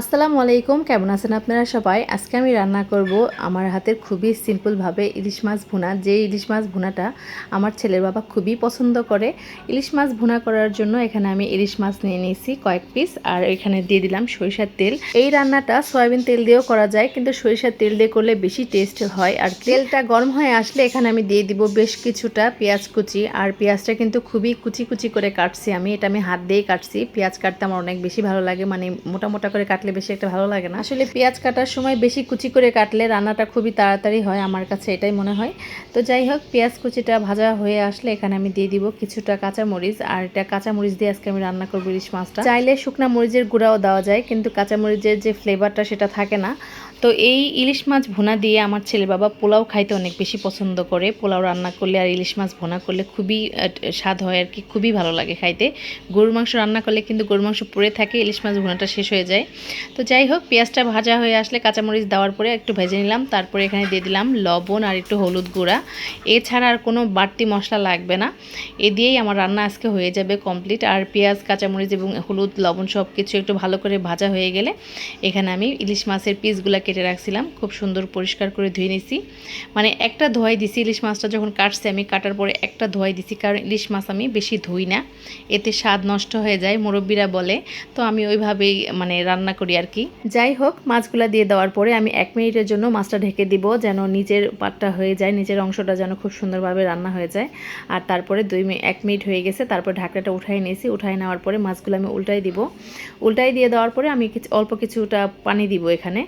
আসসালামু আলাইকুম, কেমন আছেন আপনারা সবাই? আজকে আমি রান্না করব আমার হাতের খুবই সিম্পলভাবে ইলিশ মাছ ভুনা। যে ইলিশ মাছ ভুনাটা আমার ছেলের বাবা খুবই পছন্দ করে, ইলিশ মাছ ভুনা করার জন্য এখানে আমি ইলিশ মাছ নিয়ে নিয়েছি কয়েক পিস আর এখানে দিয়ে দিলাম সরিষার তেল। এই রান্নাটা সয়াবিন তেল দিয়েও করা যায়, কিন্তু সরিষার তেল দিয়ে করলে বেশি টেস্ট হয় আর তেলটা গরম হয়ে আসলে এখানে আমি দিয়ে দিব বেশ কিছুটা পেঁয়াজ কুচি। আর পেঁয়াজটা কিন্তু খুবই কুচি কুচি করে কাটছি আমি, এটা আমি হাত দিয়েই কাটছি। পেঁয়াজ কাটতে আমার অনেক বেশি ভালো লাগে মানে মোটা মোটা করে কাটলে বেশি একটা ভালো লাগে না। আসলে পেঁয়াজ কাটার সময় বেশি কুচি করে কাটলে রান্নাটা খুবই তাড়াতাড়ি হয়, আমার কাছে এটাই মনে হয়। তো যাই হোক, পেঁয়াজ কুচিটা ভাজা হয়ে আসলে এখানে আমি দিয়ে দিব কিছুটা কাঁচা মরিচ আর এটা কাঁচা মরিচ দিয়ে আজকে আমি রান্না করব ইলিশ মাছটা। চাইলে শুকনা মরিচের গুঁড়াও দেওয়া যায়, কিন্তু কাঁচা মরিচের যে ফ্লেভারটা সেটা থাকে না। তো এই ইলিশ মাছ ভুনা দিয়ে আমার ছেলে বাবা পোলাও খাইতে অনেক বেশি পছন্দ করে। পোলাও রান্না করলে আর ইলিশ মাছ ভোনা করলে খুবই স্বাদ হয় আর কি, খুবই ভালো লাগে খাইতে। গরুর মাংস রান্না করলে কিন্তু গরুর মাংস পড়ে থাকে, ইলিশ মাছ ভুনাটা শেষ হয়ে যায়। তো যাই হোক, পেঁয়াজটা ভাজা হয়ে আসলে কাঁচামরিচ দেওয়ার পরে একটু ভেজে নিলাম, তারপরে এখানে দিয়ে দিলাম লবণ আর একটু হলুদ গুঁড়া। এছাড়া আর কোনো বাড়তি মশলা লাগবে না। এ দিয়েই আমার রান্না আজকে হয়ে যাবে কমপ্লিট। আর পেঁয়াজ, কাঁচামরিচ এবং হলুদ, লবণ সব কিছু একটু ভালো করে ভাজা হয়ে গেলে এখানে আমি ইলিশ মাছের পিসগুলো কেটে রাখছিলাম, খুব সুন্দর পরিষ্কার করে ধুয়ে নিছি। মানে একটা ধোয়াই দিছি, ইলিশ মাছটা যখন কাটছি আমি, কাটার পরে একটা ধোয়াই দিছি, কারণ ইলিশ মাছ আমি বেশি ধুই না। এতে স্বাদ নষ্ট হয়ে যায়, মুরব্বীরা বলে। তো আমি ওইভাবেই মানে রান্না করি আর কি। যাই হোক, মাছগুলা দিয়ে দেওয়ার পরে আমি এক মিনিটের জন্য মাছটা ঢেকে দিব, যেন নিচের পাটটা হয়ে যায় নিচের অংশটা যেন খুব সুন্দরভাবে রান্না হয়ে যায়। আর তারপরে দুই এক মিনিট হয়ে গেছে, তারপর ঢাকনাটা উঠাই নিয়েছি, উঠাই নেওয়ার পরে মাছগুলো আমি উল্টাই দিব। উল্টাই দিয়ে দেওয়ার পরে আমি অল্প কিছুটা পানি দিব এখানে।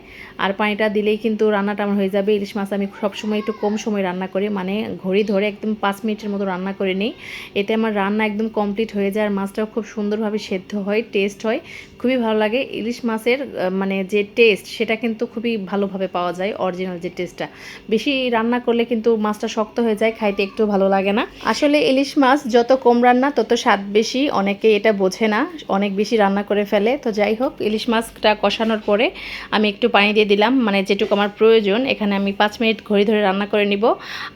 আর পানিটা দিলেই কিন্তু রান্নাটা আমার হয়ে যাবে। ইলিশ মাছ আমি সবসময় একটু কম সময় রান্না করি মানে ঘড়ি ধরে একদম পাঁচ মিনিটের মতো রান্না করে নিই। এতে আমার রান্না একদম কমপ্লিট হয়ে যায় আর মাছটাও খুব সুন্দরভাবে সেদ্ধ হয় টেস্ট হয়। খুবই ভালো লাগে। ইলিশ মাছের মানে যে টেস্ট সেটা কিন্তু খুবই ভালোভাবে পাওয়া যায় অরিজিনাল যে টেস্টটা বেশি রান্না করলে কিন্তু মাছটা শক্ত হয়ে যায়, খাইতে একটু ভালো লাগে না। আসলে ইলিশ মাছ যত কম রান্না, তত স্বাদ বেশি। অনেকে এটা বোঝে না, অনেক বেশি রান্না করে ফেলে। তো যাই হোক, ইলিশ মাছটা কষানোর পরে আমি একটু পানি দিয়ে দিলাম মানে যেটুকু আমার প্রয়োজন, এখানে আমি পাঁচ মিনিট ঘড়ি ধরে রান্না করে নিব।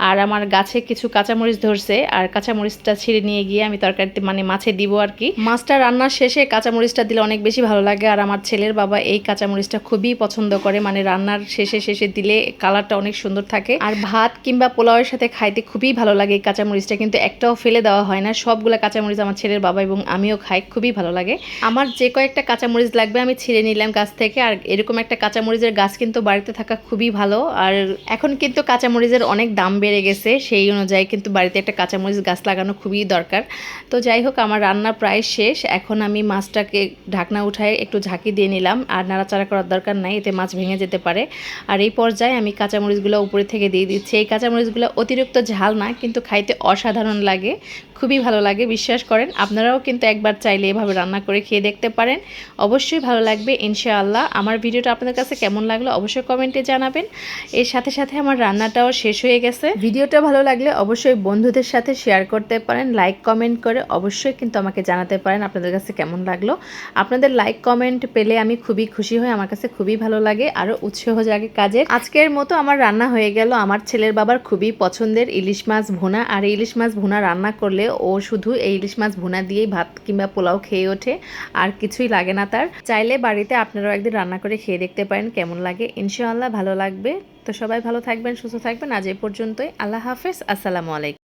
আর আমার গাছে কিছু কাঁচামরিচ ধরছে, আর কাঁচামরিচটা ছিঁড়ে নিয়ে গিয়ে আমি তরকারিতে মানে মাছে দিব আর কি। মাছটা রান্নার শেষে কাঁচামরিচটা দিলে অনেক বেশি ভালো লাগে, আর আমার ছেলের বাবা এই কাঁচামরিচটা খুবই পছন্দ করে মানে রান্নার শেষে শেষে দিলে কালারটা অনেক সুন্দর থাকে। আর ভাত কিংবা পোলাওয়ের সাথে খাইতে খুবই ভালো লাগে এই কাঁচামরিচটা, কিন্তু একটাও ফেলে দেওয়া হয় না। সবগুলো কাঁচামরিচ আমার ছেলের বাবা এবং আমিও খাই, খুবই ভালো লাগে। আমার যে কয়েকটা কাঁচামরিচ লাগবে আমি ছিঁড়ে নিলাম গাছ থেকে, আর এরকম একটা কাঁচামরিচের গাছ কিন্তু বাড়িতে থাকা খুবই ভালো। আর এখন কিন্তু কাঁচামরিচের অনেক দাম বেড়ে গেছে, সেই অনুযায়ী কিন্তু বাড়িতে একটা কাঁচামরিচ গাছ লাগানো খুবই দরকার। তো যাই হোক, আমার রান্না প্রায় শেষ। এখন আমি মাছটাকে ঢাকনা উঠায় একটু ঝাঁকি দিয়ে নিলাম, আর নাড়াচাড়া করার দরকার নাই, এতে মাছ ভেঙে যেতে পারে। আর এই পর্যায়ে আমি কাঁচামরিচগুলো উপরে থেকে দিয়ে দিচ্ছি। এই কাঁচামরিচগুলো অতিরিক্ত ঝাল না, কিন্তু খাইতে অসাধারণ লাগে। খুবই ভালো লাগে, বিশ্বাস করেন। আপনারাও কিন্তু একবার চাইলে এভাবে রান্না করে খেয়ে দেখতে পারেন। অবশ্যই ভালো লাগবে, ইনশাআল্লাহ। আমার ভিডিওটা আপনাদের কাছে কেমন লাগল অবশ্যই কমেন্টে জানাবেন। এর সাথে সাথে আমার রান্নাটাও শেষ হয়ে গেছে। ভিডিওটা ভালো লাগলে অবশ্যই বন্ধুদের সাথে শেয়ার করতে পারেন, লাইক, কমেন্ট করে অবশ্যই কিন্তু আমাকে জানাতে পারেন আপনাদের কাছে কেমন লাগল। আপনাদের লাইক, কমেন্ট পেলে আমি খুবই খুশি হই, আমার কাছে খুবই ভালো লাগে আরও উৎসাহ জাগে কাজের। আজকের মতো আমার রান্না হয়ে গেল। আমার ছেলের বাবার খুবই পছন্দের ইলিশ মাছ ভোনা, আর ইলিশ মাছ ভোনা রান্না করলে ও শুধু এই ইলিশ মাছ ভুনা দিয়েই ভাত কিংবা পোলাও খেয়ে ওঠে, আর কিছুই লাগে না তার। চাইলে বাড়িতে আপনারাও একদিন রান্না করে খেয়ে দেখতে পারেন কেমন লাগে। ইনশাআল্লাহ ভালো লাগবে। তো সবাই ভালো থাকবেন, সুস্থ থাকবেন। আজ এ পর্যন্তই। আল্লাহ হাফেজ। আসসালামু আলাইকুম।